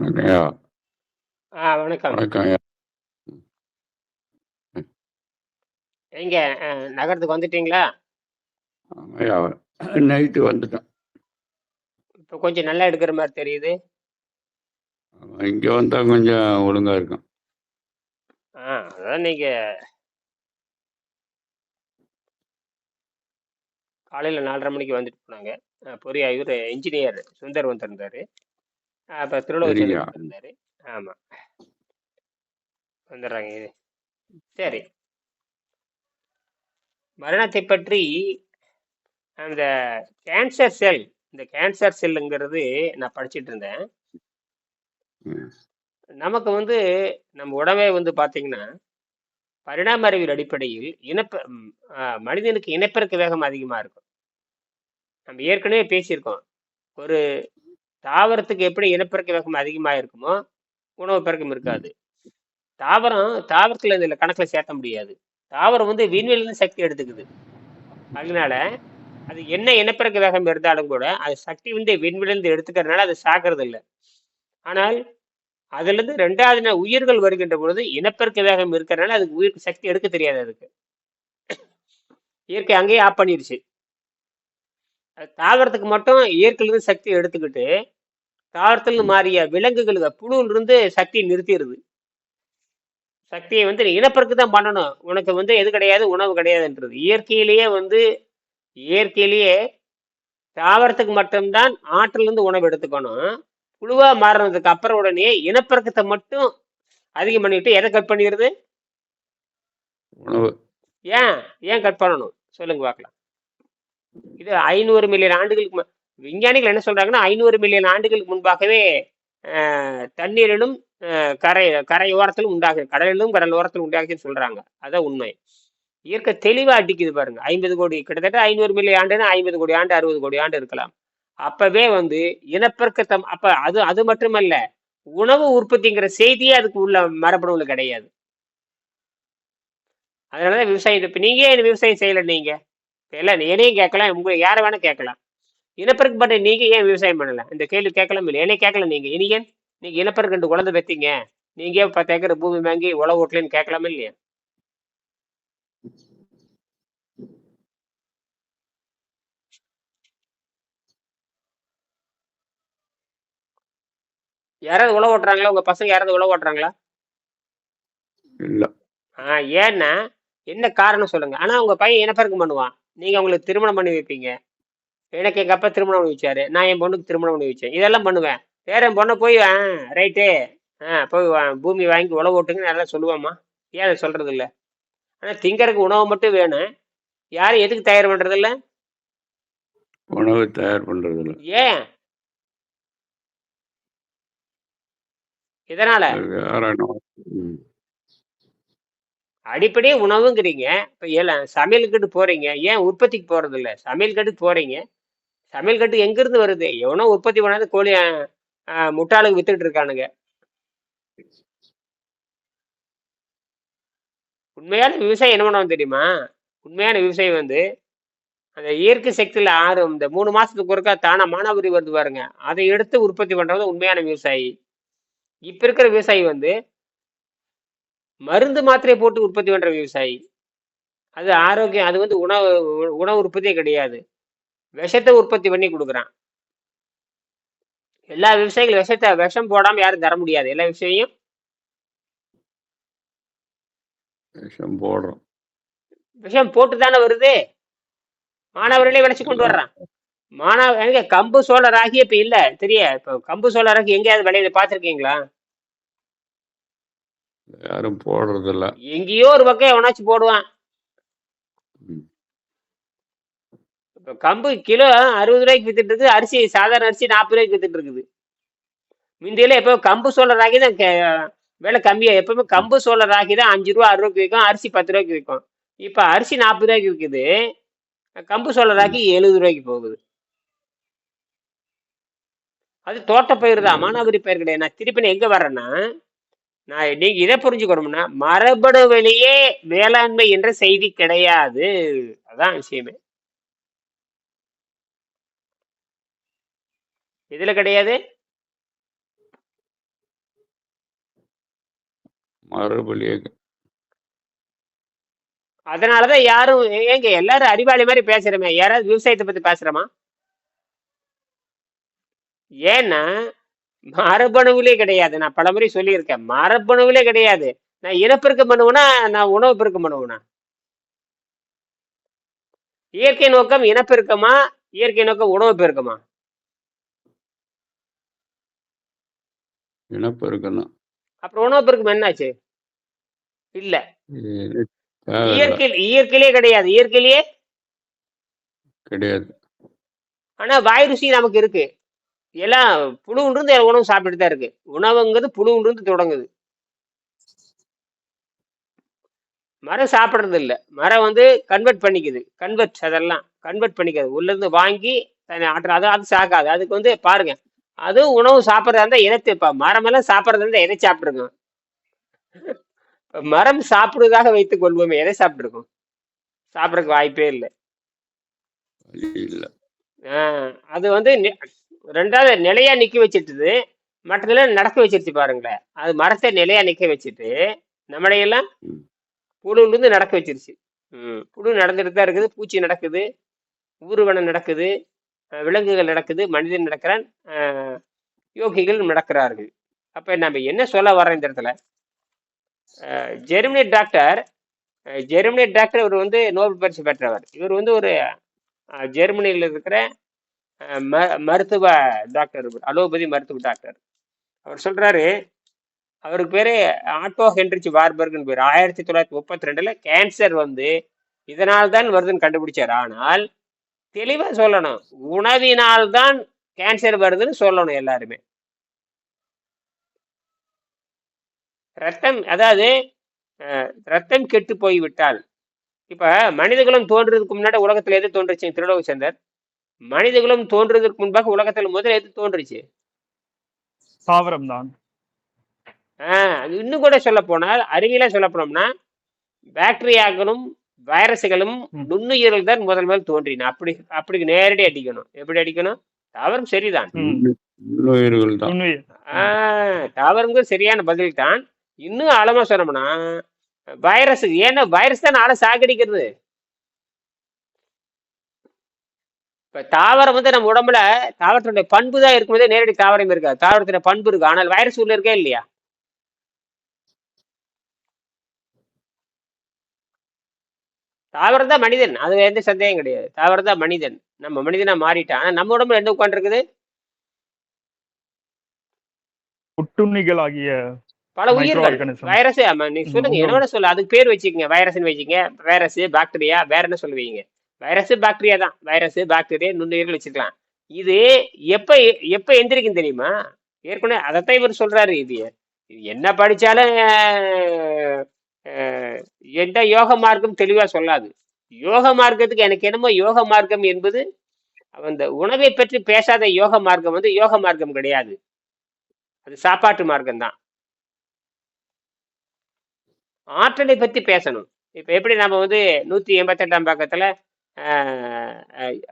வணக்கம்யா. ஆ வணக்கம். வணக்கம்யா. எங்க நகரத்துக்கு வந்துட்டீங்களா? ஆமாய்யா. நைட்டு வந்துட்டேன். இப்ப கொஞ்சம் நல்லா எடுக்கிற மாரி தெரியுது. ஆமா, இங்க வந்தா கொஞ்சம் ஒழுங்கா இருக்கும். ஆ அதான் நீங்க காலையில 4:30 மணிக்கு வந்துட்டு போனாங்க. அ பொறியா இவரு என்ஜினியர் சுந்தர் வந்திருந்தாரு. அப்ப. சென்னைக்கு வந்திருந்தாரு. ஆமா. வந்துடுறாங்க இரு. சரி. மரணத்தை பற்றி அந்த கேன்சர் செல் இந்த கேன்சர் செல்லுங்கிறது நான் படிச்சுட்டு இருந்தேன். நமக்கு வந்து நம்ம உடம்பே வந்து பார்த்தீங்கன்னா, பரிணாம அறிவியல் அடிப்படையில் இனப்பெ மனிதனுக்கு இனப்பெருக்க வேகம் அதிகமா இருக்கும். நம்ம ஏற்கனவே பேசியிருக்கோம். ஒரு தாவரத்துக்கு எப்படி இனப்பெருக்க வேகம் அதிகமாக இருக்குமோ, உணவு பெருக்கம் இருக்காது. தாவரம் தாவரத்தில் இதில் கணக்கில் சேர்த்த முடியாது. தாவரம் வந்து விண்வெளியிலிருந்து சக்தி எடுத்துக்குது. அதனால அது என்ன இனப்பெருக்க வேகம் இருந்தாலும் கூட, அது சக்தி வந்து விண்வெளியிலிருந்து எடுத்துக்கிறதுனால அது சாகுறது இல்லை ஆனால் அதுலேருந்து ரெண்டாவது உயிர்கள் வருகின்ற பொழுது இனப்பெருக்க வேகம் இருக்கிறனால அதுக்கு உயிருக்கு சக்தி எடுக்க தெரியாது அதுக்கு. இயற்கை அங்கேயே ஆஃப் பண்ணிடுச்சு அது தாவரத்துக்கு மட்டும் இயற்கையிலிருந்து சக்தி எடுத்துக்கிட்டு, தாவரத்திலிருந்து ம். மாறிய விலங்குகளுக்கு புழுவிலிருந்து சக்திய நிறுத்திருது. சக்திய வந்து நீ இனப்பெருக்கம் தான் பண்ணணும். உனக்கு வந்து எது கிடையாது, உணவு கிடையாதுன்றது. இயற்கையிலேயே வந்து இயற்கையிலேயே தாவரத்துக்கு மட்டும் தான் ஆற்றிலிருந்து உணவு எடுத்துக்கணும். புழுவா மாறுனதுக்கு அப்புறம் உடனே இனப்பெருக்கத்த மட்டும் அதிகம் பண்ணிட்டு எத கட் பண்ணிருது? உணவு. ஏன்? ஏன் கட் பண்ணணும்? சொல்லுங்க பார்க்கலாம். இது 500 மில்லியன் ஆண்டுகளுக்கு விஞ்ஞானிகள் என்ன சொல்றாங்கன்னா, ஐநூறு மில்லியன் ஆண்டுகளுக்கு முன்பாகவே தண்ணீரிலும் கரை கரையோரத்திலும் உண்டாகு கடலிலும், கடல் ஓரத்திலும் உண்டாகுதுன்னு சொல்றாங்க. அதான் உண்மை. இயற்கை தெளிவா அடிக்குது பாருங்க. 50 கோடி கிட்டத்தட்ட ஐநூறு மில்லியன் ஆண்டுன்னா 50 கோடி ஆண்டு, 60 கோடி ஆண்டு இருக்கலாம். அப்பவே வந்து இனப்பெருக்கத்தம் அப்ப அது அது மட்டுமல்ல. உணவு உற்பத்திங்கிற செய்தியே அதுக்கு உள்ள மரபணுவுல கிடையாது. அதனாலதான் விவசாயம் இப்ப நீங்க விவசாயம் செய்யல நீங்க? இல்ல என்னையும் கேட்கலாம், உங்களுக்கு யார வேணா கேட்கலாம். இனப்பெருக்கம் பண்ற நீங்க ஏன் விவசாயம் பண்ணல? இந்த கேள்வி கேட்கலாம் இல்லையா? என்னைய கேட்கல நீங்க. நீங்க ஏன் நீங்க இனப்பெருக்கம் 2 குழந்தை பெத்தீங்க. நீங்க ஏன் 10 ஏக்கர் பூமி வாங்கி உழவு ஓட்டலன்னு கேட்கலாமா இல்லையா? யாராவது உழவு ஓட்டுறாங்களா? உங்க பசங்க யாராவது உழவு ஓட்டுறாங்களா? இல்ல. ஆ ஏன்னா, என்ன காரணம் சொல்லுங்க. ஆனா உங்க பையன் இனப்பெருக்கம் பண்ணுவான். நீங்க அவங்களுக்கு திருமணம் பண்ணி வைப்பீங்க. எனக்கு எங்க அப்பா திருமணம் பண்ணி வச்சாரு. நான் என் பொண்ணுக்கு திருமணம் பண்ணி வச்சேன். இதெல்லாம் பண்ணுவேன். வேற என் பொண்ண போய் ரைட்டு. ஆ போய் வ பூமி வாங்கி உழவு ஓட்டுங்கன்னு நல்லா சொல்லுவாம்மா? ஏன் அத சொல்றது இல்ல? ஆனா திங்கறக்கு உணவு மட்டும் வேணும். யாரும் எதுக்கு தயார் பண்றதில்ல? உணவு தயார். ஏன்? அது வேற என்னவோ ம். அடிப்படையே உணவுங்கிறீங்க. இப்ப ஏல சமையல் கட்டு போறீங்க. ஏன் உற்பத்திக்கு போறதில்ல? சமையல் கட்டுக்கு போறீங்க. சமையல் கட்டு எங்கிருந்து வருது? எவனோ உற்பத்தி பண்ணாத கோழி முட்டாளுக்கு வித்துட்டு இருக்கானுங்க. உண்மையான விவசாயம் என்ன பண்ணுவோம் தெரியுமா? உண்மையான விவசாயி வந்து, அந்த இயற்கை சக்தியில் ஆறு இந்த மூணு மாசத்துக்கு ஒருக்கா தானா மானாவரி வருது பாருங்க. அதை எடுத்து உற்பத்தி பண்றது தான் உண்மையான விவசாயி. இப்ப இருக்கிற விவசாயி வந்து மருந்து மாத்திரையை போட்டு உற்பத்தி பண்ற விவசாயி. அது ஆரோக்கியம் அது வந்து உணவு உணவு உற்பத்தியே கிடையாது. விஷத்த உற்பத்தி பண்ணி குடுக்குறான். எல்லா விவசாயிகளும் விஷத்த விஷம் போடாம யாரும் தர முடியாது. எல்லா விவசாயியும் விஷம் போடுறோம். விஷம் போட்டு தானே வருது. மானாவாரியிலே விளைச்சு கொண்டு வர்றான். மானா எங்க கம்பு, சோள, ராகி இப்ப இல்ல. சரியா? இப்ப கம்பு, சோள, ராகி எங்கேயாவது விளையுத பார்த்துருக்கீங்களா? யாரும் போடுறதில்ல. எங்கேயோ ஒரு பக்கம் எவனாச்சும் போடுவான். ம். இப்ப கம்பு கிலோ அறுபது ரூபாய்க்கு வித்துட்டு இருக்குது. அரிசி சாதாரண அரிசி நாற்பது ரூபாய்க்கு வித்துட்டு இருக்குது. முந்தியெல்லாம் எப்போ கம்பு, சோழர் ராகி தான் விலை கம்மியா எப்பவுமே கம்பு, சோள, ராகி தான் ரூ. 5 ரூ. 6 விக்கும். அரிசி பத்து ரூபாய்க்கு விற்கும் இப்போ அரிசி நாற்பது ரூபாய்க்கு விற்குது கம்பு, சோழர் ராகி எழுபது ரூபாய்க்கு போகுது. அது தோட்டப்பயிர் தான். மானாவரி பயிர் கிடையாது. நான் திருப்பி நான் எங்க வர்றேன்னா, நான் நீங்க இதை புரிஞ்சுக்கணும்னா, மரபணு வழியே வேளாண்மை என்ற செய்தி கிடையாது. அதான் விஷயமே. எதுல கிடையாது? மரபுலியே அதனாலதான் யாரும் ஏங்க எல்லாரும் அறிவாளி மாதிரி பேசுறமே. யாராவது விவசாயத்தை பத்தி பேசுறோமா? ஏன்னா மரபணுவிலே கிடையாது. நான் பலமுறை சொல்லியிருக்கேன். மரபணுவிலே கிடையாது. நான் இனப்பெருக்கம் பண்ணுவேனா நான் உணவு பெருக்கம் பண்ணுவேனா? இயற்கை நோக்கம் இனப்பெருக்கமா? இயற்கை நோக்கம் உணவு பெருக்கமா? இனப்பெருக்கம் தான் அப்புறம் உணவு பெருக்கம் என்னாச்சு? இல்ல. இயற்கை இயற்கையிலே கிடையாது. இயற்கையிலேயே? கிடையாது. ஆனா வாய் ருசி நமக்கு இருக்கு. எல்லாம் புழுவிலிருந்து உணவு சாப்பிட்டுட்டு தான் இருக்கு. உணவுங்கிறது புழுவிலிருந்து தொடங்குது. மரம் சாப்பிட்றது இல்ல மரம் வந்து கன்வெர்ட் பண்ணிக்குது. கன்வெர்ட் அதெல்லாம். கன்வெர்ட் பண்ணிக்கிறது உள்ள இருந்து வாங்கி தன்னை ஆற்ற. அது அது சாக்காது அதுக்கு வந்து பாருங்க அது உணவு சாப்பிட்றதா இருந்தா இனத்தை இப்ப மரம் எல்லாம் சாப்பிட்றதா இருந்தா எதை சாப்பிட்டுருங்க மரம் சாப்பிடுவதாக வைத்துக் கொள்வோமே எதை சாப்பிட்டுருக்கோம்? சாப்பிட்றதுக்கு வாய்ப்பே இல்லை. அது வந்து ரெண்டாவது நிலையா நிக்க வச்சிட்டுது. மற்றதெல்லாம் நடக்க வச்சிருச்சு பாருங்களேன். அது மரத்தை நிலையா நிக்க வச்சுட்டு நம்மளையெல்லாம் ம். புழுல இருந்து நடக்க வச்சிருச்சு. ம் புழு நடந்துட்டு தான் இருக்குது. பூச்சி நடக்குது. ஊர்வனம் நடக்குது. விலங்குகள் நடக்குது மனிதன் நடக்கிறான் யோகிகள் நடக்கிறார்கள். அப்ப நம்ம என்ன சொல்ல வரோம் இந்த இடத்துல? ஜெர்மனி டாக்டர் ஜெர்மனி டாக்டர் இவர் வந்து நோபல் பரிசு பெற்றவர். இவர் வந்து ஒரு ஜெர்மனியில் இருக்கிற ம- மருத்துவ டாக்டர் அலோபதி மருத்துவ டாக்டர். அவர் சொல்றாரு அவருக்கு பேரு ஆட்டோ ஹென்ரிச் வார்பர்க்னு பேர். ஆயிரத்தி தொள்ளாயிரத்தி முப்பத்தி ரெண்டுல கேன்சர் வந்து இதனால் தான் வருதுன்னு கண்டுபிடிச்சார். ஆனால் தெளிவா சொல்லணும். உணவினால் தான் கேன்சர் வருதுன்னு சொல்லணும் எல்லாருமே. ரத்தம் அதாவது ரத்தம் கெட்டு போய்விட்டால். இப்ப மனிதகுலம் தோன்றதுக்கு முன்னாடி உலகத்துல எது தோன்றுச்சு? திருலோக சந்தர். மனிதகுலம் தோன்றதுக்கு முன்பாக உலகத்துல முதல்ல எது தோன்றுச்சு? தாவரம் தான் ஆஹ் இன்னும் கூட சொல்ல போனால் அறிவியலா சொல்ல போனோம்னா பாக்டீரியாக்களும் வைரஸ்களும். நுண்ணுயிர்கள் தான் முதல் முதல் தோன்றின. அப்படி அப்படி நேரடி அடிக்கணும். எப்படி அடிக்கணும்? தாவரம் சரிதான். தாவரங்கள் சரியான பதில் தான். இன்னும் ஆழமா சொன்னோம்னா வைரஸ் ஏன்னா வைரஸ் தான் ஆளை சாகடிக்கிறது. இப்ப தாவரம் வந்து நம்ம உடம்புல தாவரத்தினுடைய பண்பு தான் இருக்கும்போதே நேரடி தாவரம் இருக்காது. தாவரத்தின பண்பு இருக்கு. ஆனால் வைரஸ் உள்ள இருக்கே இல்லையா? தாவரம் தான் மனிதன். அது எந்த சந்தேகம் கிடையாது. தாவரம் தான் மனிதன். நம்ம மனிதனா மாறிட்டான் ஆனா நம்ம உடம்புல என்ன உட்காந்துருக்குது ஒட்டுண்ணிகள் ஆகிய பல உயிர்கள். வைரஸ் ஆமா நீ சொல்லுங்க. ம். என்னோட சொல்லு. அதுக்கு பேர் வச்சுக்கோங்க. வைரஸ்னு வச்சுக்கங்க. வைரஸ் பாக்டீரியா வேற என்ன சொல்லுவீங்க? வைரஸ் பாக்டீரியா தான். வைரஸ் பாக்டீரியா நுண்ணுயிர்கள் வச்சுக்கலாம். இது எப்ப எப்ப எந்திரிக்கும் தெரியுமா? ஏற்கனவே அதைத்தான் இவர் சொல்றாரு. இது என்ன படிச்சாலும் எந்த யோக மார்க்கம் தெளிவா சொல்லாது. யோக மார்க்கத்துக்கு எனக்கு என்னமோ யோக மார்க்கம் என்பது அந்த உணவை பற்றி பேசாத யோக மார்க்கம் வந்து யோக மார்க்கம் கிடையாது. அது சாப்பாட்டு மார்க்கம் தான் ஆற்றலை பற்றி பேசணும். இப்போ எப்படி நம்ம வந்து நூற்றி எண்பத்தெட்டாம் பக்கத்தில்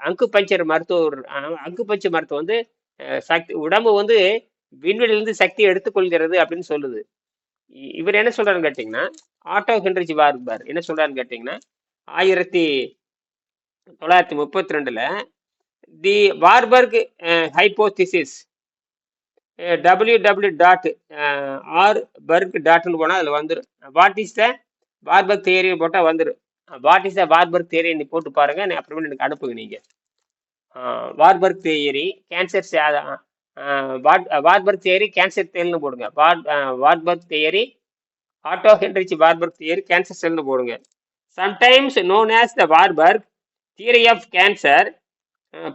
அங்கு பஞ்சர் மருத்துவர் அங்கு பஞ்சர் மருத்துவம் வந்து சக்தி உடம்பு வந்து விண்வெளியிலிருந்து சக்தி எடுத்துக்கொள்கிறது அப்படின்னு சொல்லுது. இவர் என்ன சொல்றாருன்னு கேட்டீங்கன்னா ஆட்டோ ஹென்ரிச் வார்பார் என்ன சொல்றாருன்னு கேட்டீங்கன்னா ஆயிரத்தி தொள்ளாயிரத்தி முப்பத்தி ரெண்டுல the Warburg hypothesis W W dot R burg டாட்னு போனால் அதில் வந்துடும் வாட் இஸ் த வார்பர்க் தேரின்னு போட்டால் வந்துடும் what is the Warburg theory நீ போட்டு பாருங்க அப்புறமேட்டு எனக்கு அனுப்புங்க நீங்கள் Warburg theory cancer Warburg theory cancer செல்னு போடுங்க war Warburg theory Otto Heinrich Warburg theory cancer செல்னு போடுங்க sometimes known as the Warburg theory of cancer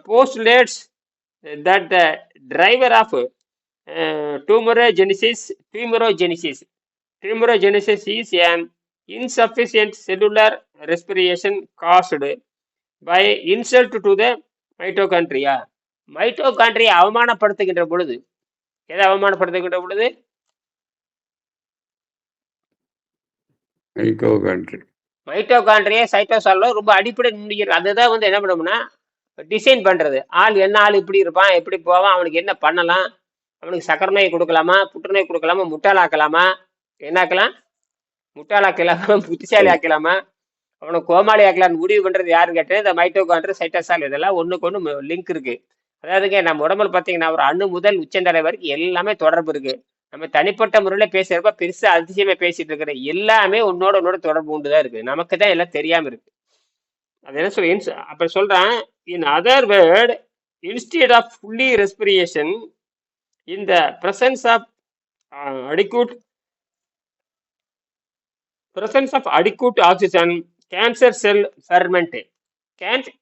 postulates that the driver of uh, tumorogenesis tumorogenesis tumorogenesis is an insufficient cellular respiration caused by insult to the mitochondria mitochondria அவமானப்படுத்துகின்ற பொழுது எதை அவமானப்படுத்துகின்ற பொழுது? மைக்கோ country mitochondria சைட்டோசால்ல ரொம்ப அடிப்படை நுண்ணுயிர் அதுதான் வந்து என்ன பண்ணோம்னா டிசைன் பண்றது. ஆள் என்ன ஆள் இப்படி இருப்பான் எப்படி போவான் அவனுக்கு என்ன பண்ணலாம் அவனுக்கு சக்கரை நோய் கொடுக்கலாமா புற்றுநோய் கொடுக்கலாமா முட்டாளாக்கலாமா என்னாக்கலாம்? முட்டாளாக்கலாமா புத்திசாலி ஆக்கலாமா அவனை கோமாளி ஆக்கலாம்னு முடிவு பண்றது யாருன்னு கேட்டேன் இந்த மைட்டோகாண்ட்ரு சைட்டோசால் இதெல்லாம் ஒண்ணுக்கு ஒன்று லிங்க் இருக்கு. அதாவதுங்க நம்ம உடம்புல பார்த்தீங்கன்னா ஒரு அணு முதல் உச்சந்தலை வரைக்கும் எல்லாமே தொடர்பு இருக்கு. நம்ம தனிப்பட்ட முறையில் பேசுகிறப்ப பெருசாக அதிசயமா பேசிட்டு இருக்கிற எல்லாமே உன்னோட உன்னோட தொடர்பு உண்டு தான் இருக்குது நமக்கு தான் எல்லாம் தெரியாமல் இருக்கு. அது என்ன சொல்ல அப்போ சொல்கிறேன் in other word instead of fully respiration in the of adequate presence of adequate oxygen cancer cell ferment cancer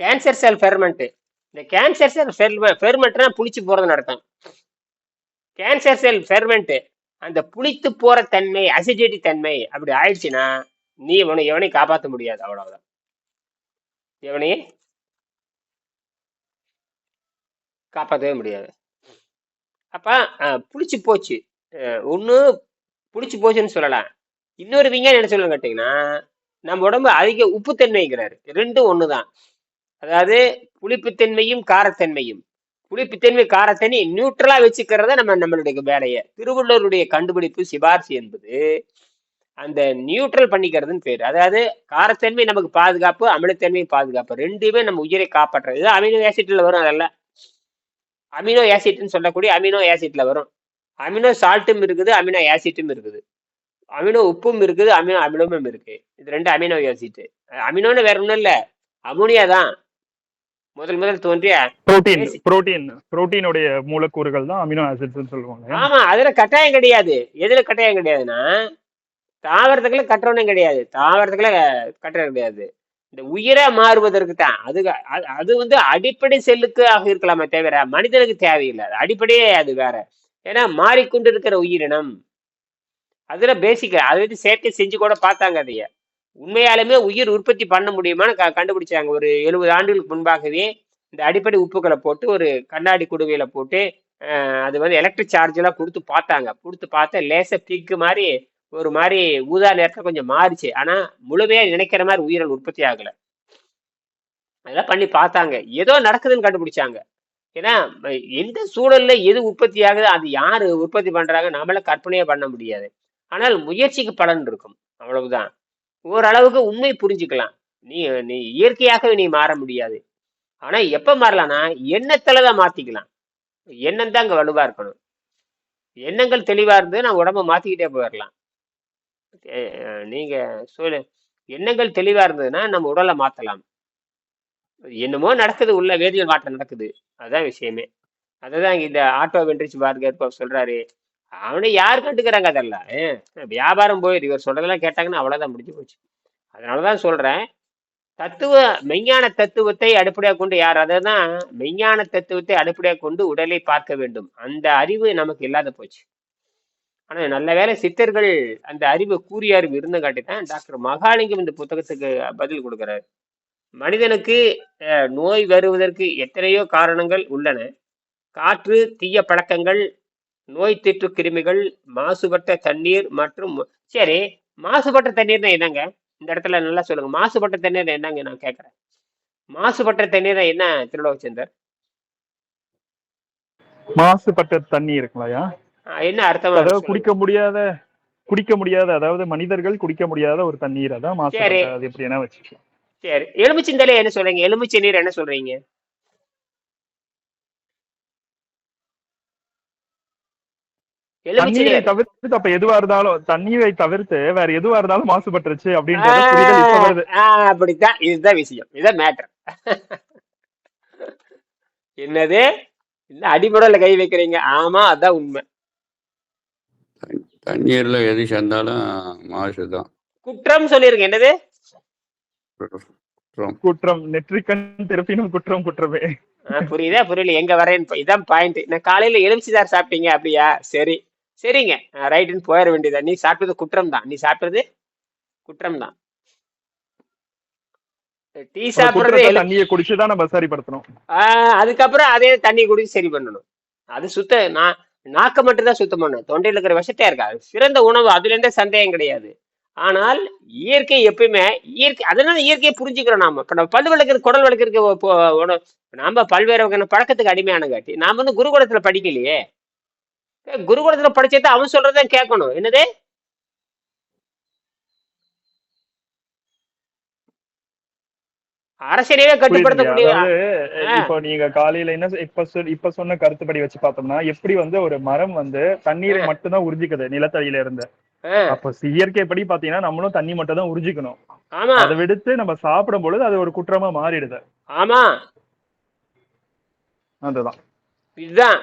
cancer cell ferment இந்த கேன்சர் செல் ஃபெர்மெண்ட்னா புளிச்சு போறது நடக்கும் கேன்சர் செல் ஃபெர்மெண்ட் அந்த புளித்து போற தன்மை அசிடிட்டி தன்மை அப்படி ஆயிடுச்சுன்னா நீ இவனை எவனையும் காப்பாற்ற முடியாது அவ்வளவுதான். எவனையும் காப்பாற்றவே முடியாது. அப்ப புளிச்சு போச்சு. ஒன்று புளிச்சு போச்சுன்னு சொல்லலாம். இன்னொரு விஞ்ஞானி என்ன சொல்லணும் கேட்டிங்கன்னா நம்ம உடம்பு அதிக உப்புத்தன்மைங்கிறாரு. ரெண்டும் ஒன்று தான் அதாவது புளிப்புத்தன்மையும் காரத்தன்மையும். புளிப்புத்தன்மை காரத்தன்மை நியூட்ரலா வச்சுக்கிறத நம்ம நம்மளுடைய வேலையை திருவள்ளுவருடைய கண்டுபிடிப்பு சிபாரிசு என்பது அந்த நியூட்ரல் பண்ணிக்கிறதுன்னு பேர். அதாவது காரத்தன்மை நமக்கு பாதுகாப்பு அமிலத்தன்மை பாதுகாப்பு. ரெண்டுமே நம்ம உயிரை காப்பாற்றுறது. அமினோ ஆசிட்ல வரும் அதெல்லாம். அமினோ ஆசிட்னு சொல்லக்கூடிய அமினோ ஆசிட்ல வரும். அமினோ சால்ட்டும் இருக்குது அமினோ ஆசிட்டும் இருக்குது. அமினோ உப்பும் இருக்குது அமினோ அமிலமும் இருக்கு. இது ரெண்டு அமினோ ஆசிட் அமினோன்னு வேற ஒன்றும் இல்லை. அமோனியா தான். முதல் முதல் தோன்றிய புரோட்டீன். புரோட்டீன் புரோட்டீனுடைய மூலக்கூறுகள் தான் அமினோ ஆசிட்ஸ் சொல்லுவாங்க ஆமா அதுல கட்டாயம் கிடையாது. எதுல கட்டாயம் கிடையாதுன்னா தாவரத்துக்குள்ள கட்டுறவனும் கிடையாது. தாவரத்துக்குள்ள கட்டுறது கிடையாது. இந்த உயிரா மாறுவதற்கு தான். அது அது- வந்து அடிப்படை செல்லுக்கு ஆக இருக்கலாமே தவிர மனிதனுக்கு தேவையில்லை. அது அடிப்படையே அது வேற. ஏன்னா மாறிக்கொண்டு இருக்கிற உயிரினம். அதுல பேசிக் அதை வச்சு சேர்த்து செஞ்சு கூட பார்த்தாங்க அதைய. உண்மையாலுமே உயிர் உற்பத்தி பண்ண முடியுமான்னு க- கண்டுபிடிச்சாங்க. ஒரு எழுபது ஆண்டுகளுக்கு முன்பாகவே இந்த அடிப்படை உப்புக்களை போட்டு ஒரு கண்ணாடி குடுவையில போட்டு அது வந்து எலக்ட்ரிக் சார்ஜெல்லாம் கொடுத்து பார்த்தாங்க. கொடுத்து பார்த்தா லேசர் பிக்கு மாதிரி ஒரு மாதிரி ஊதா நேரத்தில் கொஞ்சம் மாறிச்சு. ஆனால் முழுமையாக நினைக்கிற மாதிரி உயிரினல் உற்பத்தி ஆகலை. அதெல்லாம் பண்ணி பார்த்தாங்க. ஏதோ நடக்குதுன்னு கண்டுபிடிச்சாங்க. ஏன்னா எந்த சூழல்ல எது உற்பத்தி ஆகுது அது யாரு உற்பத்தி பண்றாங்க நம்மள கற்பனையே பண்ண முடியாது. ஆனால் முயற்சிக்கு பலன் இருக்கும். அவ்வளவுதான். ஓரளவுக்கு உண்மை புரிஞ்சுக்கலாம். நீ நீ இயற்கையாகவே நீ மாற முடியாது. ஆனா எப்ப மாறலாம்னா எண்ணத்துல தான் மாத்திக்கலாம். எண்ணம் தான் அங்க வலுவா இருக்கணும். எண்ணங்கள் தெளிவா இருந்து நான் உடம்ப மாத்திக்கிட்டே போயிடலாம் நீங்க சொல்லு எண்ணங்கள் தெளிவா இருந்ததுன்னா நம்ம உடலை மாத்தலாம். என்னமோ நடக்குது உள்ள வேதியியல் மாற்றம் நடக்குது. அதுதான் விஷயமே. அதுதான் இந்த ஆட்டோ வென்ட்ரிச் பார்கர் சொல்றாரு. அவனை யார் கண்டுக்கிறாங்க அதெல்லாம்? வியாபாரம் போயிரு. இவர் சொல்றதெல்லாம் கேட்டாங்கன்னா அவ்வளவுதான் முடிஞ்சு போச்சு. அதனால தான் சொல்றேன். தத்துவ மெய்ஞான தத்துவத்தை அடிப்படையாக கொண்டு யார்? தான் மெய்ஞான தத்துவத்தை அடிப்படையாக கொண்டு உடலை பார்க்க வேண்டும். அந்த அறிவு நமக்கு இல்லாத போச்சு. ஆனால் நல்ல வேளை சித்தர்கள் அந்த அறிவு கூறிய அறிவு இருந்தங்காட்டி தான் டாக்டர் மகாலிங்கம் இந்த புத்தகத்துக்கு பதில் கொடுக்குறாரு. மனிதனுக்கு நோய் வருவதற்கு எத்தனையோ காரணங்கள் உள்ளன. காற்று தீய பழக்கங்கள் நோய் தொற்று கிருமிகள் மாசுபட்ட தண்ணீர் மற்றும் சரி மாசுபட்ட தண்ணீர்னா என்னங்க? இந்த இடத்துல நல்லா சொல்லுங்க. மாசுபட்ட தண்ணீர் என்னங்க நான் கேட்கறேன். மாசுபட்ட தண்ணீர் என்ன திருலோகச்சந்தர்? மாசுபட்ட தண்ணி ஆஹ் என்ன அர்த்தமா அதாவது. குடிக்க முடியாத குடிக்க முடியாத அதாவது மனிதர்கள் குடிக்க முடியாத ஒரு தண்ணீர் அதான். மாசுபட்ட அது எப்படி என்ன வச்சுக்கலாம். சரி. எலுமிச்சந்தலை என்ன சொல்றீங்க? எலுமிச்சை நீர் என்ன சொல்றீங்க? எலுமிச்சை தவிர்த்து அப்ப எதுவா இருந்தாலும் தண்ணீரை தவிர்த்து வேற எதுவா இருந்தாலும் மாசுபட்டுருச்சு அப்படின்றத அப்படித்தான். இதுதான் விஷயம். இதுதான் மேட்டர் என்னது? என்ன அடிமுறையில கை வைக்கிறீங்க. ஆமா அதான் உண்மை. தண்ணீர்ல எது சேர்ந்தாலும் மாசு தான் குற்றம் சொல்லிருங்க. என்னது? குற்றம். நெற்றிக்கண் திருப்பினும் குற்றம் குற்றமே. புரியுதா? புரியல. எங்க வரேன்னு ப- இதான் பாயிண்ட் நான் காலையில எலுமிச்சிதார் சாப்பிட்டீங்க அப்படியா? சரி. சரிங்க. ரைட்டுன்னு போயிட வேண்டியதா நீ சாப்பிட்டது குற்றம் தான் நீ சாப்பிட்டது குற்றம் தான் டீ சாப்பிடுறது தண்ணியை குடிச்சுதான் நம்ம சரிப்படுத்தணும். அதுக்கப்புறம் அதே தண்ணி குடிச்சு சரி பண்ணணும். அது சுத்த நான் நாக்க மட்டும் தான் சுத்தம் பண்ணணும். தொண்டையில் இருக்கிற விஷத்தே இருக்காது. சிறந்த உணவு அதுல இருந்தே சந்தேகம் கிடையாது. ஆனால் இயற்கை எப்பயுமே இயற்கை அதனால இயற்கையை புரிஞ்சுக்கிறோம் நாம. இப்ப நம்ம பல் விளக்குறது குடல் உணவு- நாம பல்வேறு வகையான பழக்கத்துக்கு அடிமையான காட்டி நாம வந்து குருகுலத்துல படிக்கலையே. குருகுலத்துல படிச்சதை அவன் சொல்றதான் கேட்கணும். என்னது? அரசியலையே கட்டுப்படுத்த புரியுதுங்க முடியும் அதாவது ஆ. இப்போ நீங்க காலையில என்ன இப்ப இப்ப சொன்ன கருத்துப்படி வச்சு பார்த்தோம்னா எப்படி வந்து ஒரு மரம் வந்து தண்ணீரை மட்டும்தான் உறிஞ்சிக்குது நிலத்தடியில இருந்து அப்ப இயற்கைப்படி பாத்தீங்கன்னா நம்மளும் தண்ணி மட்டும் தான் உறிஞ்சிக்கணும். ஆமா. அதை விடுத்து நம்ம சாப்பிடும் பொழுது அது ஒரு குற்றமா மாறிடுது. ஆமா. அதுதான். இதுதான்.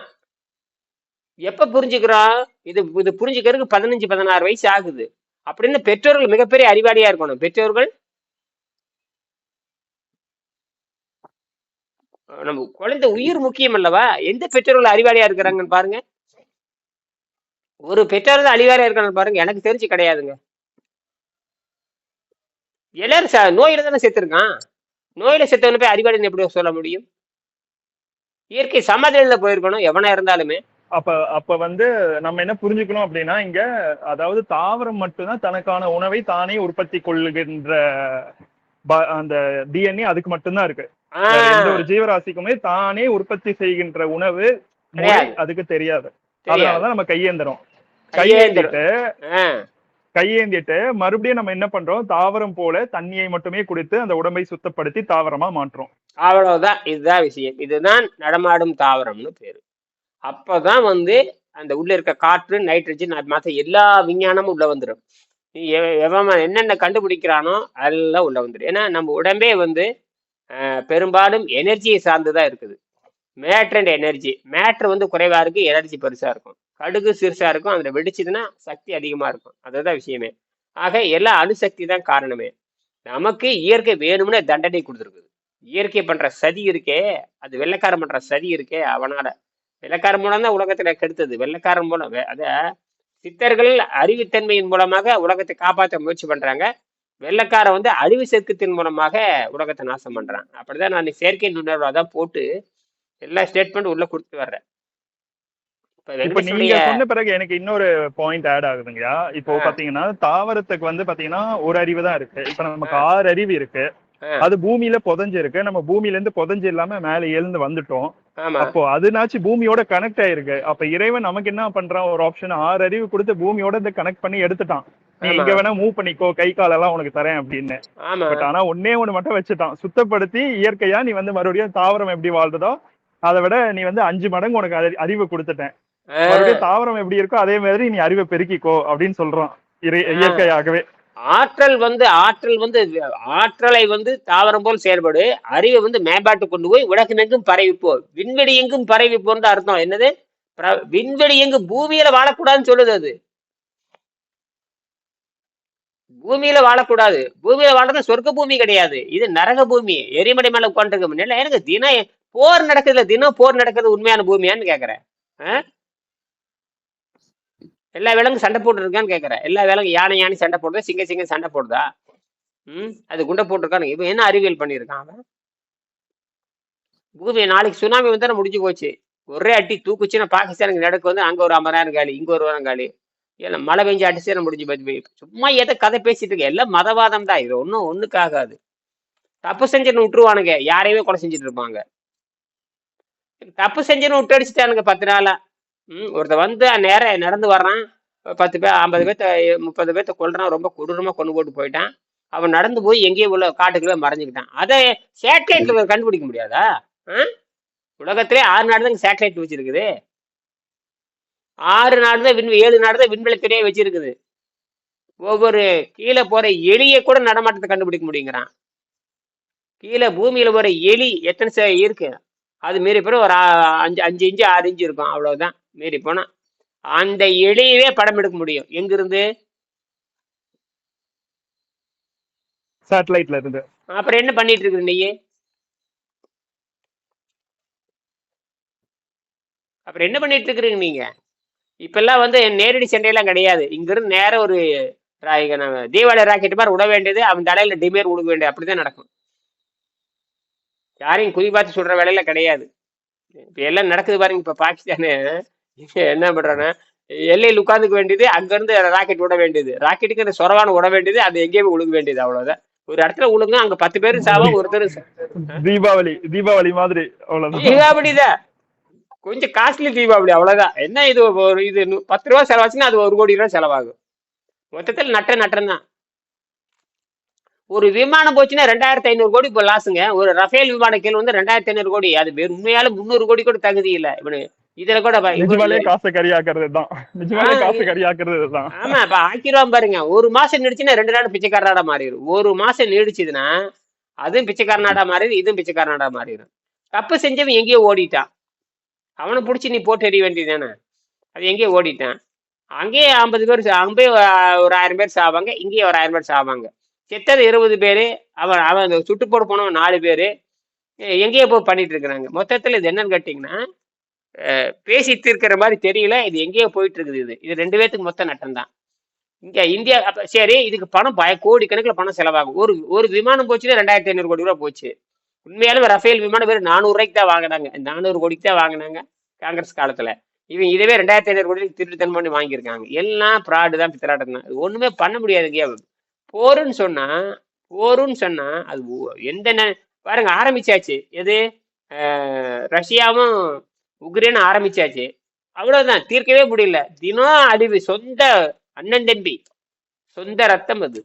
எப்ப புரிஞ்சுக்கிறோம் இது இது புரிஞ்சுக்கிறதுக்கு பதினஞ்சு பதினாறு வயசு ஆகுது. அப்படின்னு பெற்றோர்கள் மிகப்பெரிய அறிவாளியா இருக்கணும். பெற்றோர்கள் நம்ம குழந்தை உயிர் முக்கியம் அல்லவா? எந்த பெற்றோர்கள் அறிவாளியா இருக்கிறாங்கன்னு பாருங்க. ஒரு பெற்றோர் தான் அறிவாளியா இருக்கான்னு பாருங்க. எனக்கு தெரிஞ்சு கிடையாதுங்க. எல்லாரும் ச- நோயில தானே செத்துருக்கான். நோயில செத்தவன போய் அறிவாளின்னு எப்படி சொல்ல முடியும்? இயற்கை சமாதியில போயிருக்கணும் எவனா இருந்தாலுமே. அப்ப அப்ப வந்து நம்ம என்ன புரிஞ்சுக்கணும் அப்படின்னா இங்க அதாவது தாவரம் மட்டும்தான் தனக்கான உணவை தானே உற்பத்தி கொள்ளுகின்ற அந்த டிஎன்ஏ அதுக்கு மட்டும்தான் இருக்கு. எந்த ஒரு ஜீவராசிக்குமே தானே உற்பத்தி செய்கின்ற உணவு. அதுக்கு தெரியாது. அதனாலதான் நம்ம கையேந்திரம். கையேந்திட்டு கையேந்திட்டு மறுபடியும் நம்ம என்ன பண்றோம்? தாவரம் போல தண்ணியை மட்டுமே குடித்து அந்த உடம்பை சுத்தப்படுத்தி தாவரமா மாற்றோம் அவ்வளவுதான். இதுதான் விஷயம். இதுதான் நடமாடும் தாவரம்னு பேரு. அப்பதான் வந்து அந்த உள்ள இருக்க காற்று நைட்ரஜன் அது மற்ற எல்லா விஞ்ஞானமும் உள்ள வந்துடும் நீ எவ- எவன் என்னென்ன கண்டுபிடிக்கிறானோ அதெல்லாம் உள்ள வந்துடும் ஏன்னா நம்ம உடம்பே வந்து பெரும்பாலும் எனர்ஜியை சார்ந்துதான் இருக்குது. மேட்ரு அண்ட் எனர்ஜி மேட்ரு வந்து குறைவா இருக்கு எனர்ஜி பெருசா இருக்கும். கடுகு சிறுசா இருக்கும் அதுல வெடிச்சதுன்னா சக்தி அதிகமா இருக்கும். அதுதான் விஷயமே. ஆக எல்லா அணுசக்தி தான் காரணமே. நமக்கு இயற்கை வேணும்னே தண்டனை கொடுத்துருக்குது. இயற்கை பண்ற சதி இருக்கே அது வெள்ளைக்காரன் பண்ற சதி இருக்கே அவனால. வெள்ளைக்காரன் மூலம் தான் உலகத்துல கெடுத்தது. வெள்ளைக்காரன் மூலம் அத சித்தர்கள் அறிவுத்தன்மையின் மூலமாக உலகத்தை காப்பாற்ற முயற்சி பண்றாங்க. வெள்ளைக்காரன் வந்து அறிவு செருக்கத்தின் மூலமாக உலகத்தை நாசம் பண்றான். அப்படிதான் நான் செயற்கை நுண்ணறிவு அதான் போட்டு எல்லா ஸ்டேட்மெண்ட் உள்ள கொடுத்து வர்றேன். இப்ப நீங்க சொன்ன பிறகு எனக்கு இன்னொரு பாயிண்ட் ஆட் ஆகுதுங்கய்யா. இப்போ. பாத்தீங்கன்னா தாவரத்துக்கு வந்து பாத்தீங்கன்னா ஒரு அறிவு தான் இருக்கு. இப்ப நமக்கு ஆறு அறிவு இருக்கு. அது பூமியில புதஞ்சு இருக்கு நம்ம பூமியில இருந்து புதஞ்சு இல்லாம மேல எழுந்து வந்துட்டோம். அப்போ அதுனாச்சு பூமியோட கனெக்ட் ஆயிருக்கு. அப்ப இறைவன் நமக்கு என்ன பண்றான்? ஒரு ஆப்ஷன் ஆறு அறிவு கொடுத்து பூமியோட இந்த கனெக்ட் பண்ணி எடுத்துட்டான். நீ ஆமா. இங்க வேணா மூவ் பண்ணிக்கோ கை காலெல்லாம் உனக்கு தரேன் அப்படின்னு. பட் ஆனா ஒன்னே ஒண்ணு மட்டும் வச்சுட்டான். சுத்தப்படுத்தி இயற்கையா நீ வந்து மறுபடியும் தாவரம் எப்படி வாழ்றதோ அதை விட நீ வந்து அஞ்சு மடங்கு உனக்கு அறி- அறிவு கொடுத்துட்டேன். மறுபடியும் தாவரம் எப்படி இருக்கோ அதே மாதிரி நீ அறிவை பெருக்கிக்கோ அப்படின்னு சொல்றான். இயற்கையாகவே. ஆற்றல் வந்து ஆற்றல் வந்து ஆற்றலை வந்து தாவரம் போல் செயல்படு. அறிவை வந்து மேம்பாட்டு கொண்டு போய் உலகினெங்கும் பரவிப்போ விண்வெளி எங்கும் பரவிப்போன்னு அர்த்தம். என்னது? பிர- விண்வெளி எங்கும் பூமியில வாழக்கூடாதுன்னு சொல்லுது அது. பூமியில வாழக்கூடாது. பூமியில வாழ்றது சொர்க்க பூமி கிடையாது. இது நரக பூமி. எரிமலை மேல உட்காந்துருக்க முன்னாடி எனக்கு தினம் போர் நடக்குதுல. தினம் போர் நடக்கிறது உண்மையான பூமியான்னு கேக்குறேன். எல்லா விலங்கும் சண்டை போட்டுருக்கான்னு கேட்குறேன் எல்லா விலங்கும் யானை யானை சண்டை போடுதா சிங்க சிங்க சண்டை போடுதா ம் அது குண்டை போட்டிருக்கானு. இவன் என்ன அறிவியல் பண்ணியிருக்கான் அவன்? பூமி நாளைக்கு சுனாமி வந்து முடிஞ்சு போச்சு. ஒரே அட்டி தூக்குச்சுன்னா பாகிஸ்தானுக்கு நடக்கு வந்து அங்க ஒரு ஐம்பதாயிரம் காலி இங்க ஒரு வாரம் காலி. இல்லை மழை பெஞ்சு அடிச்சு முடிஞ்சு போய் சும்மா எதை கதை பேசிட்டு இருக்க எல்லாம் மதவாதம் தான். இது ஒன்றும் ஒன்றுக்கு ஆகாது. தப்பு செஞ்சுன்னு விட்டுருவானுங்க. யாரையுமே கொலை செஞ்சுட்டு இருப்பாங்க. தப்பு செஞ்சுன்னு விட்டு அடிச்சுட்டானுங்க பத்து நாளா. ம் ஒருத்தன் வந்து நேரம் நடந்து வர்றான். பத்து பேர் ஐம்பது பேர்த்த முப்பது பேர்த்த கொல்றான். ரொம்ப கொடூரமா கொண்டு போட்டு போயிட்டான். அவன் நடந்து போய் எங்கேயோ உள்ள காட்டுக்குள்ளே மறைஞ்சுக்கிட்டான். அதை சேட்டலைட்ல கண்டுபிடிக்க முடியாதா? உலகத்திலே ஆறு நாடு தான் சேட்டலைட் வச்சிருக்குது. ஆறு நாடு தான் விண் ஏழு நாடு தான் விண்வெளித்துறையே வச்சிருக்குது. ஒவ்வொரு கீழே போற எலியை கூட நடமாட்டத்தை கண்டுபிடிக்க முடியுங்கிறான். கீழே பூமியில போற எலி எத்தனை இருக்கு? அது மீறி போன ஒரு அஞ்சு அஞ்சு இன்ச்சு ஆறு இன்ச்சு இருக்கும். அவ்வளவுதான். மீறி போனா அந்த எலியவே படம் எடுக்க முடியும். எங்கிருந்து? சேட்டலைட்ல இருந்து. அப்புறம் என்ன பண்ணிட்டு இருக்குது நீ? அப்புறம் என்ன பண்ணிட்டு இருக்கிறீங்க நீங்க இப்பெல்லாம் வந்து நேரடி சண்டையெல்லாம் கிடையாது. இங்கிருந்து நேரம் ஒரு தீபாவளி ராக்கெட் மாதிரி விட வேண்டியது அவன் தலையில டிமேர் கொடுக்க வேண்டியது அப்படிதான் நடக்கும். யாரையும் குறி பார்த்து சொல்ற வேலையில கிடையாது. இப்ப எல்லாம் நடக்குது பாருங்க இப்ப பாகிஸ்தானு. என்ன பண்றான்னா எல்லையில் உட்காந்துக்க வேண்டியது அங்க இருந்து ராக்கெட் விட வேண்டியது. ராக்கெட்டுக்கு அந்த சொரவான விட வேண்டியது அது எங்கேயுமே உழுக வேண்டியது அவ்வளவுதான். ஒரு இடத்துல உழுங்க அங்க பத்து பேரும் சாவா ஒருத்தரும் சா- தீபாவளி தீபாவளி மாதிரி அவ்வளவுதான். தீபாவளிதான். கொஞ்சம் காஸ்ட்லி தீபாவளி அவ்வளவுதான். என்ன இது ஒரு இது பத்து ரூபா செலவாச்சுன்னா அது ஒரு கோடி ரூபா செலவாகும். மொத்தத்தில் நட்ட நட்டம் தான் ஒரு விமானம் போச்சுன்னா ரெண்டாயிரத்தி ஐநூறு கோடி இப்போ லாஸுங்க ஒரு ரஃபேல் விமான கீழ் வந்து ரெண்டாயிரத்தி ஐநூறு கோடி. அது உண்மையால முந்நூறு கோடி கூட தகுதி இல்லை. இவனு இதுல கூட நிஜமாலே காசை கரியாக்குறது தான். நிஜமாலே காசை கரியாக்குறது தான். ஆமா இப்ப ஆக்கிடுவான் பாருங்க. ஒரு மாசம் நீடிச்சுன்னா ரெண்டு நாள் பிச்சைக்காரனாடா மாறிடும் ஒரு மாசம் நீடிச்சுதுன்னா அதுவும் பிச்சைக்காரனாடா மாறிடும் இதுவும் பிச்சைக்காரனாடா மாறிடும் தப்பு செஞ்சவன் எங்கேயோ ஓடிட்டான். அவனை பிடிச்சி நீ போட்டு எறிய வேண்டியதானே அது எங்கேயோ ஓடிட்டான். அங்கேயே ஐம்பது பேர் அங்கேயே ஒரு- ஆயிரம் பேர் சாவாங்க இங்கேயே ஒரு ஆயிரம் பேர் சாவாங்க. செத்தது இருபது பேர் அவன் அவன் சுட்டு போட போனவன் நாலு பேர் எங்கேயோ போய் பண்ணிட்டு இருக்கிறாங்க. மொத்தத்தில் இது என்னன்னு கேட்டிங்கன்னா பேசி தீர்க்கிற மாதிரி தெரியல. இது எங்கேயோ போயிட்டு இருக்குது இது. இது ரெண்டு பேத்துக்கு மொத்த நட்டம் தான் இங்க இந்தியா அப்போ சரி இதுக்கு பணம் பய கோடி கணக்கில் பணம் செலவாகும். ஒரு ஒரு விமானம் போச்சுன்னா ரெண்டாயிரத்தி ஐநூறு கோடி ரூபா போச்சு. உண்மையாலும் ரஃபேல் விமானம் வெறும் நானூறுரூவாய்க்கு தான் வாங்கினாங்க. நானூறு கோடிக்கு தான் வாங்கினாங்க காங்கிரஸ் காலத்துல. இவன் இதுவே ரெண்டாயிரத்தி ஐநூறு கோடி திருட்டுத்தன் பண்ணி வாங்கியிருக்காங்க. எல்லாம் ஃப்ராடு தான் பித்தராட்டம் தான் ஒன்றுமே ஒண்ணுமே பண்ண முடியாதுங்க போருன்னு சொன்னா போருன்னு சொன்னா அது ஒ- எந்த பாருங்க ஆரம்பிச்சாச்சு. எது? ரஷ்யாவும் உக்ரைனும் ஆரம்பிச்சாச்சு. அவ்வளவுதான் தீர்க்கவே முடியல. தினம் அழிவு சொந்த அண்ணன் தம்பி. சொந்த ரத்தம் அது.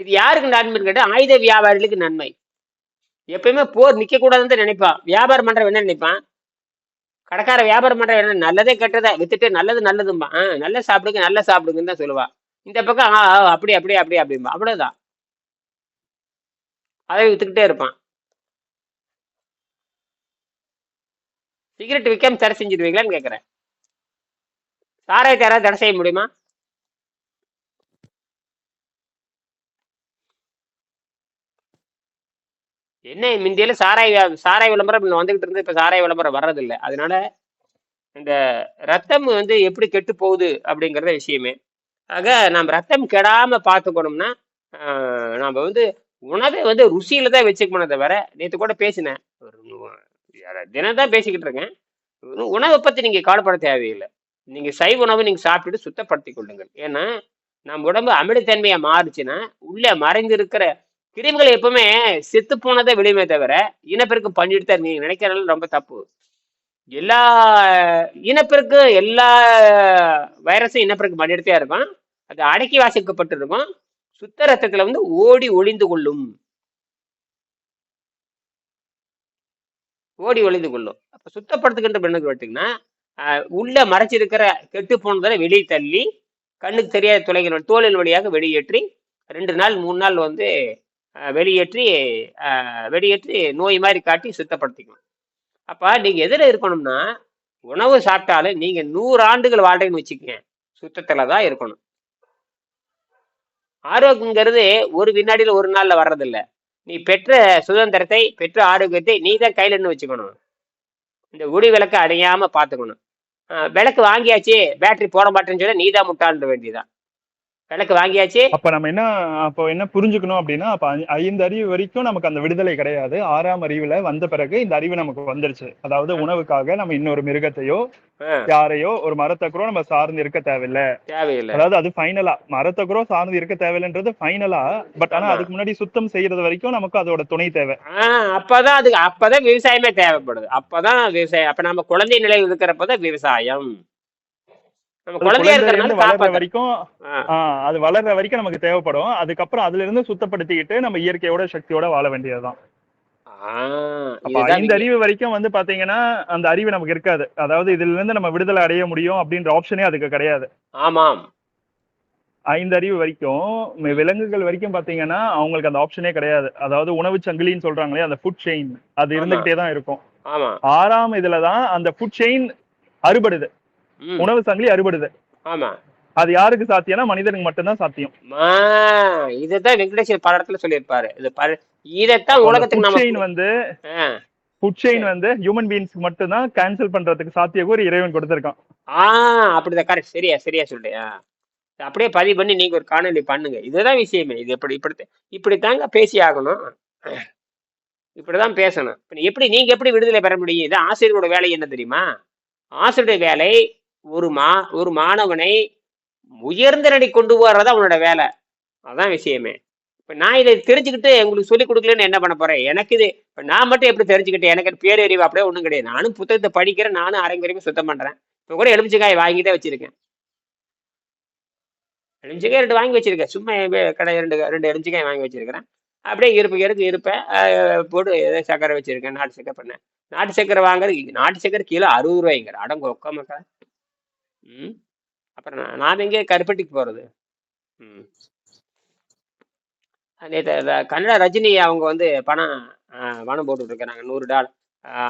இது யாருக்கு நன்மைன்னு கேட்டா ஆயுத வியாபாரிகளுக்கு நன்மை. எப்பயுமே போர் நிக்க கூடாதுன்னு நினைப்பான். வியாபாரம் பண்றவன் என்ன நினைப்பான்? கடைக்கார வியாபாரம் பண்றவன் என்ன நல்லதே கெட்டதா? வித்துட்டு நல்லது நல்லதும்பா ஆ நல்ல சாப்பிடுங்க நல்ல சாப்பிடுங்கன்னு தான் சொல்லுவான் இந்த பக்கம் ஆ ஆ, அப்படி அப்படி அப்படி அப்படிம்பா. அவ்வளவுதான். அதை வித்துக்கிட்டே இருப்பான். சிகரெட் விற்காம தடை செஞ்சிருவீங்களான்னு கேட்குறேன் சாராயத்தை யாராவது தடை செய்ய முடியுமா? என்ன முந்தியில சாராய சாராய விளம்பரம் வந்துகிட்டு இருந்து இப்ப சாராய விளம்பரம் வர்றதில்லை. அதனால இந்த ரத்தம் வந்து எப்படி கெட்டு போகுது அப்படிங்கிறத விஷயமே. ஆக நம்ம ரத்தம் கெடாம பார்த்துக்கணும்னா ஆஹ், நாம வந்து உணவை வந்து ருசியில தான் வச்சுக்கணும் தவிர நேற்று கூட பேசினேன். தினம் தான் பேசிக்கிட்டு இருக்கேன். உணவை பற்றி நீங்கள் கவலைப்பட தேவையில்லை. நீங்கள் சைவ உணவு நீங்கள் சாப்பிட்டுட்டு சுத்தப்படுத்திக் கொள்ளுங்கள். ஏன்னா நம்ம உடம்பு அமிலத்தன்மையை மாறுச்சுன்னா உள்ளே மறைந்து இருக்கிற கிருமிகள் எப்பவுமே செத்து போனதை விடுமே தவிர இனப்பெருக்கு பண்ணிட்டு தான் நீங்கள் நினைக்கிறனால ரொம்ப தப்பு. எல்லா இனப்பெருக்கு எல்லா வைரஸும் இனப்பெருக்கு பண்ணிட்டு தான் இருக்கும். அது அடக்கி வாசிக்கப்பட்டிருக்கும். சுத்த ரத்தத்தில் வந்து ஓடி ஒளிந்து கொள்ளும். ஓடி ஒளிந்து கொள்ளும். அப்ப சுத்தப்படுத்துகின்ற பெண்ணுக்கு பார்த்தீங்கன்னா உள்ள மறைச்சிருக்கிற கெட்டு போனதை வெளியே தள்ளி கண்ணுக்கு தெரியாத துளைகள் தோலின் வழியாக வெளியேற்றி ரெண்டு நாள் மூணு நாள் வந்து வெளியேற்றி வெளியேற்றி நோய் மாதிரி காட்டி சுத்தப்படுத்திக்கணும். அப்போ நீங்கள் எதில் இருக்கணும்னா உணவு சாப்பிட்டாலும் நீங்கள் நூறு ஆண்டுகள் வாழ்றேன்னு வச்சுக்கங்க. சுத்தத்தில் தான் இருக்கணும். ஆரோக்கியங்கிறது ஒரு வினாடியில் ஒரு நாளில் வர்றதில்ல. நீ பெற்ற சுதந்திரத்தை பெற்ற ஆரோக்கியத்தை நீ தான் கையிலன்னு இருந்து வச்சுக்கணும். இந்த ஒளி விளக்கை அடையாம பார்த்துக்கணும். விளக்கு வாங்கியாச்சு பேட்டரி போட மாட்டேன்னு சொல்லி நீ தான் முட்டான்ற வேண்டியதான் விளக்கு வாங்கியாச்சு. அப்ப நம்ம என்ன அப்போ என்ன புரிஞ்சுக்கணும் அப்படின்னா அப்ப ஐந்து அறிவு வரைக்கும் நமக்கு அந்த விடுதலை கிடையாது. ஆறாம் அறிவுல வந்த பிறகு இந்த அறிவு நமக்கு வந்துருச்சு. அதாவது உணவுக்காக நம்ம இன்னொரு மிருகத்தையோ யாரையோ ஒரு மரத்தை கூட நம்ம சார்ந்து இருக்க தேவையில்ல. தேவையில்லை. அதாவது அது ஃபைனலா மரத்தை கூட சார்ந்து இருக்க தேவையில்லைன்றது ஃபைனலா பட் ஆனா. அதுக்கு முன்னாடி சுத்தம் செய்யறது வரைக்கும் நமக்கு அதோட துணை தேவை. அப்பதான் அது அப்பதான் விவசாயமே தேவைப்படுது. அப்பதான் விவசாயம் அப்ப நம்ம குழந்தை நிலையில் இருக்கிறப்பதான் விவசாயம் நம்ம அது குழந்தையா குழந்தையில இருக்கிறனால இருந்து வளர்ற வரைக்கும் அது வளர்ற வரைக்கும் நமக்கு தேவைப்படும். அதுக்கப்புறம் அதுல இருந்து சுத்தப்படுத்திக்கிட்டு நம்ம இயற்கையோட சக்தியோட வாழ வேண்டியதுதான். ஐந்து அறிவு வரைக்கும் வந்து பாத்தீங்கன்னா அந்த அறிவு நமக்கு இருக்காது. அதாவது இதுல இருந்து நம்ம விடுதலை அடைய முடியும் அப்படின்ற ஆப்ஷனே அதுக்கு கிடையாது. ஆமாம். ஐந்து அறிவு வரைக்கும் விலங்குகள் வரைக்கும் பாத்தீங்கன்னா அவங்களுக்கு அந்த ஆப்ஷனே கிடையாது. அதாவது உணவு சங்கிலின்னு சொல்றாங்களே அந்த ஃபுட் செயின் அது. இருந்துகிட்டே தான் இருக்கும். ஆறாம் இதுலதான் அந்த ஃபுட் செயின் அறுபடுது. உணவு சங்கிலி அறுபடுது. ஆமா. அது யாருக்கு சாத்தியம்னா மனிதனுக்கு மட்டும்தான் சாத்தியம். இதுதான் வெங்கடேஸ்வர் பல இடத்துல சொல்லியிருப்பாரு. இது பல இதைத்தான் உலகத்துக்கு நம்ம வந்து. ஃபுட் செயின் வந்து ஹியூமன் பீயிங்ஸ்க்கு மட்டும்தான் கேன்சல் பண்றதுக்கு சாத்தியக்கூறு இறைவன் கொடுத்திருக்கான். ஆ அப்படிதான் கரெக்ட் சரியா சரியா ஆ. அப்படியே பதிவு பண்ணி நீங்க ஒரு காணொலி பண்ணுங்க. இதுதான் விஷயமே. இது எப்படி இப்படி இப்படித்தாங்க பேசி ஆகணும். இப்படிதான் பேசணும். எப்படி நீங்க எப்படி விடுதலை பெற முடியும்? இது ஆசிரியரோட வேலை என்ன தெரியுமா? ஆசிரியருடைய வேலை ஒரு மா ஒரு மாணவனை உயர்ந்த நிலை கொண்டு போறதா அவனோட வேலை. அதான் விஷயமே. இப்போ நான் இதை தெரிஞ்சுக்கிட்டு உங்களுக்கு சொல்லிக் கொடுக்கலன்னு என்ன பண்ண போறேன்? எனக்கு இது இப்போ நான் மட்டும் எப்படி தெரிஞ்சுக்கிட்டேன்? எனக்கு பேரறிவு அப்படியே ஒன்றும் கிடையாது. நானும் புத்தகத்தை படிக்கிறேன் நானும் அரைங்குறையுமே சுத்தம் பண்றேன். இப்போ கூட எலுமிச்சக்காய் வாங்கி தான் வச்சிருக்கேன். எலுமிச்சக்காய் ரெண்டு வாங்கி வச்சிருக்கேன். சும்மா கடை ரெண்டு ரெண்டு எலுமிச்சக்காய் வாங்கி வச்சிருக்கிறேன். அப்படியே இருப்பு இருக்கு இருப்பேன் போட்டு ஏதோ சக்கரை வச்சிருக்கேன் நாட்டு சக்கரை பண்ணேன். நாட்டு சக்கரை வாங்குறது நாட்டு சக்கரை கிலோ அறுபது ரூபாய்ங்கிற. அடங்கு ஒக்க ம். அப்புறம் நான் நான் எங்கே கருப்பட்டிக்கு போகிறது ம். நேற்று கன்னடா ரஜினி அவங்க வந்து பணம் பணம் போட்டு விட்ருக்குறாங்க நூறு டாலர்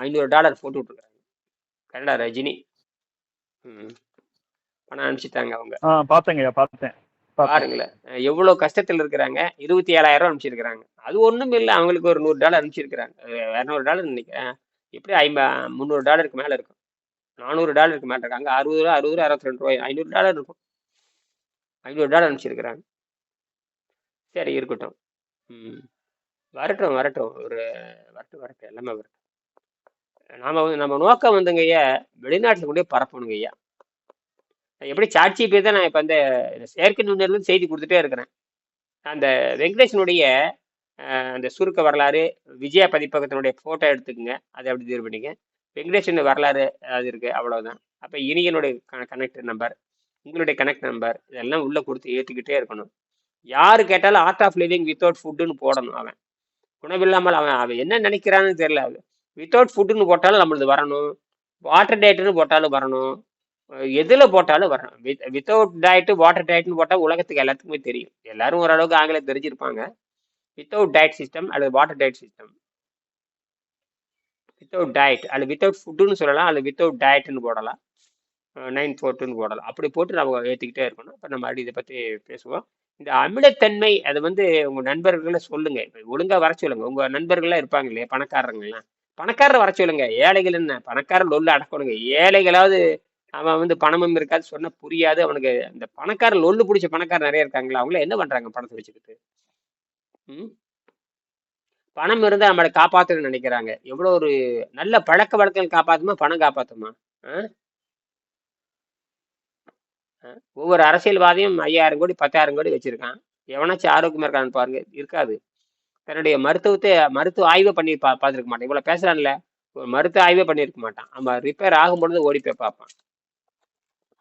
ஐநூறு டாலர் போட்டு விட்ருக்குறாங்க கன்னடா ரஜினி. ம். பணம் அனுப்பிச்சிட்டாங்க அவங்க. ஆ பார்த்தேங்கய்யா பார்த்தேன். பாருங்களேன். அஹ் எவ்வளவு கஷ்டத்துல இருக்கிறாங்க. இருபத்தி ஏழாயிரம் அனுப்பிச்சிருக்கிறாங்க. அது ஒண்ணும் இல்லை. அவங்களுக்கு ஒரு நூறு டாலர் அனுப்பிச்சிருக்கிறாங்க. இரநூறு டாலர் நினைக்கிறேன். எப்படி ஐம்பா முந்நூறு டாலருக்கு மேல இருக்கும். நானூறு டாலருக்கு மேட்டர் அங்கே அறுபது ரூபா அறுபது ரூபா அறுபத்தி ரெண்டு ரூபாய் ஐநூறு டாலர் இருக்கும். ஐநூறு டாலர் அனுப்பிச்சிருக்கிறாங்க. சரி இருக்கட்டும். ம். வரட்டும் வரட்டும். ஒரு வரட்டும் வரட்டும். எல்லாமே வரட்டும். நாம் வந்து நம்ம நோக்கம் வந்துங்க ஐயா வெளிநாட்டுல கொண்டு பரப்பணுங்க ஐயா. எப்படி சாட்சி பேர் தான் நான் இப்போ அந்த செயற்கை நுண்ணறிவு செய்தி கொடுத்துட்டே இருக்கிறேன். அந்த வெங்கடேஷனுடைய அந்த சுருக்க வரலாறு விஜயா பதிப்பகத்தினுடைய ஃபோட்டோ எடுத்துக்கோங்க. அதை அப்படி தீர்வு பண்ணிங்க வெங்கடேஷன் வரலாறு அது இருக்கு? அவ்வளவுதான். அப்போ இனியனுடைய கனெக்ட் நம்பர் உங்களுடைய கனெக்ட் நம்பர் இதெல்லாம் உள்ள கொடுத்து ஏற்றிக்கிட்டே இருக்கணும். யாரு கேட்டாலும் ஆர்ட் ஆஃப் லிவிங் வித்தவுட் ஃபுட்டுன்னு போடணும் அவன். உணவில்லாமல் அவன் அவன் என்ன நினைக்கிறான்னு தெரியல. வித்தவுட் ஃபுட்டுன்னு போட்டாலும் நம்மளது வரணும். வாட்டர் டயட்டுன்னு போட்டாலும் வரணும். எதில் போட்டாலும் வரணும். வித் வித்தவுட் டயட்டு வாட்டர் டயட்னு போட்டால் உலகத்துக்கு எல்லாத்துக்குமே தெரியும். எல்லாரும் ஓரளவுக்கு ஆங்கிலம் தெரிஞ்சிருப்பாங்க. வித்தவுட் டயட் சிஸ்டம் அல்லது water diet system without diet அல்லது வித்தவுட் ஃபுட்டுன்னு சொல்லலாம். அல்லது வித்தவுட் டயட்னு போடலாம். நைன் ஃபோர்ட்டுன்னு போடலாம். அப்படி போட்டு நம்ம ஏற்றிக்கிட்டே இருக்கணும். இப்போ நம்ம மறுபடியும் இதை பற்றி பேசுவோம். இந்த அமிலத்தன்மை அதை வந்து உங்கள் நண்பர்களை சொல்லுங்கள் ஒழுங்காக வர சொல்லுங்கள் உங்கள் நண்பர்கள்லாம் இருப்பாங்க இல்லையா? பணக்காரங்களாம் பணக்காரரை வர சொல்லுங்க. ஏழைகள் என்ன? பணக்காரர் லொல்ல அடக்கணுங்க. ஏழைகளாவது அவன் வந்து பணமும் இருக்காது சொன்னால் புரியாது. அவனுக்கு அந்த பணக்காரர் லொல்லு பிடிச்ச பணக்காரர் நிறைய இருக்காங்களா அவங்கள என்ன பண்ணுறாங்க பணத்தை வச்சுக்கிட்டு? ம்? பணம் இருந்தால் நம்மளை காப்பாத்துன்னு நினைக்கிறாங்க. எவ்வளவு ஒரு நல்ல பழக்க வழக்கங்கள் காப்பாத்துமா பணம் காப்பாத்துமா? ஒவ்வொரு அரசியல்வாதியும் ஐயாயிரம் கோடி பத்தாயிரம் கோடி வச்சிருக்கான். எவனாச்சும் ஆரோக்கியமா இருக்கான்னு பாருங்க. இருக்காது. தன்னுடைய மருத்துவத்தை மருத்துவ ஆய்வை பண்ணி பா பார்த்துருக்க மாட்டான். இவ்வளவு பேசுகிறான்ல ஒரு மருத்துவ ஆய்வே பண்ணியிருக்க மாட்டான். அவன் ரிப்பேர் ஆகும்பொழுது ஓடி போய் பார்ப்பான்.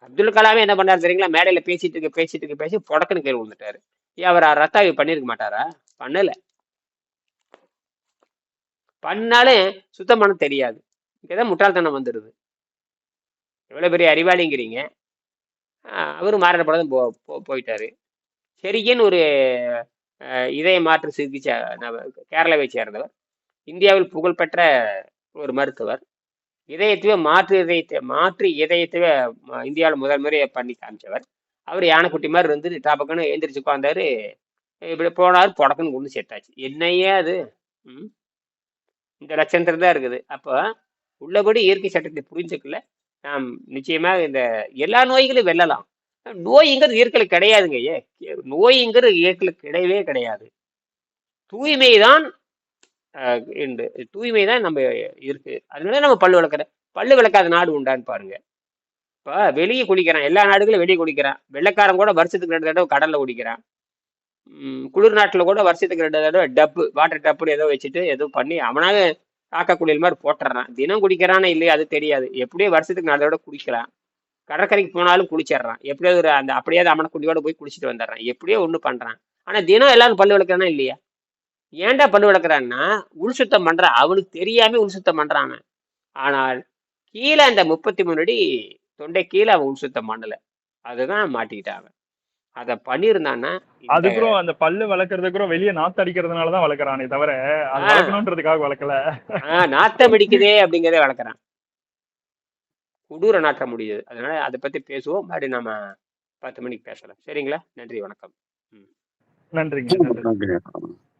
அப்துல் கலாமே என்ன பண்ணாரு தெரியுங்களா? மேடையில பேசிட்டு இருக்க பேசிட்டு இருக்க பேசி புடக்குன்னு கேள்வி வந்துட்டாரு ஏன் அவர் ரத்த ஆய்வு பண்ணியிருக்க மாட்டாரா? பண்ணல. பண்ணாலே சுத்தம் பண்ண தெரியாது. இங்கதான் முட்டாள்தனம் வந்துடுது எவ்வளோ பெரிய அறிவாளிங்கிறீங்க. அவர் மாறின படம் போ போயிட்டாரு. செரிகன் ஒரு இதய மாற்று சிகிச்சை கேரளாவை சேர்ந்தவர். இந்தியாவில் புகழ்பெற்ற ஒரு மருத்துவர். இதயத்தையே மாற்று இதயத்தை மாற்று இதயத்தையே இந்தியாவில் முதல் முறையை பண்ணி காமிச்சவர். அவர் யானைக்குட்டி மாதிரி இருந்து டாபக்குன்னு எழுந்திரிச்சு உட்காந்தாரு இப்படி போனார் புடக்குன்னு கொண்டு செத்தாச்சு. என்னையே அது ம்? இந்த லட்சணத்துல தான் இருக்குது. அப்போ உள்ளபடி இயற்கை சட்டத்தை புரிஞ்சுக்கல. நாம் நிச்சயமாக இந்த எல்லா நோய்களையும் வெல்லலாம். நோய்ங்கிறது இயற்கையில் கிடையாதுங்க ஏ நோய்ங்கிறது இயற்கையில் கிடையவே கிடையாது. தூய்மை தான் உண்டு தூய்மை தான் நம்ம இருக்கு. அதனால நம்ம பல்லு விளக்குற பல்லு விளக்காத நாடு உண்டான்னு பாருங்க. இப்போ வெளியே குளிக்கிறான் எல்லா நாடுகளும் வெளியே குளிக்கிறான். வெள்ளக்காரன் கூட வருஷத்துக்கு ரெண்டு தடவை கடலில் குடிக்கிறான் குளிர் நாட்டில் கூட வருஷத்துக்கு ரெண்டு தடவை டப்பு வாட்டர் டப்புன்னு ஏதோ வச்சுட்டு ஏதோ பண்ணி அவனாக காக்கா மாதிரி போட்டுறான். தினம் குடிக்கிறானா இல்லையா அது தெரியாது. எப்படியோ வருஷத்துக்கு நாலு தடவை குளிக்கலாம் கடற்கரைக்கு போனாலும் குளிச்சிடுறான். எப்படியோ ஒரு அந்த அப்படியே அவனை குடியோட போய் குளிச்சுட்டு வந்துடுறான். எப்படியோ ஒன்று பண்ணுறான் ஆனால் தினம் எல்லாரும் பல்லு விளக்குறானா இல்லையா? ஏன்டா பல்லு விளக்குறான்னா உள் சுத்தம் பண்ணுறான் அவனுக்கு தெரியாம உள் சுத்தம் பண்ணுறான் ஆனால் கீழே அந்த முப்பத்தி மூணு அடி தொண்டை கீழே அவன் உள் சுத்தம் பண்ணல. அதுதான் மாட்டிக்கிட்டான் அவன். அதை பண்ணியிருந்தான்னா இந்த- அதுக்கும் அந்த பல்லு வளர்க்கறதுக்கும் வெளியே நாத்து அடிக்கிறதுனால தான் வளர்க்குறானே தவிர அது ஆ. வளர்க்கணுன்றதுக்காக வளர்க்கல. ஆஹ் நாத்தம் அடிக்குதே அப்படிங்கிறதே வளர்க்குறான். கொடூர நாற்றம் முடியுது. அதனால அதை பத்தி பேசுவோம். மறுபடியும் நாம பத்து மணிக்கு பேசலாம். சரிங்களா? நன்றி வணக்கம். நன்றிங்க நன்றி. நன்றி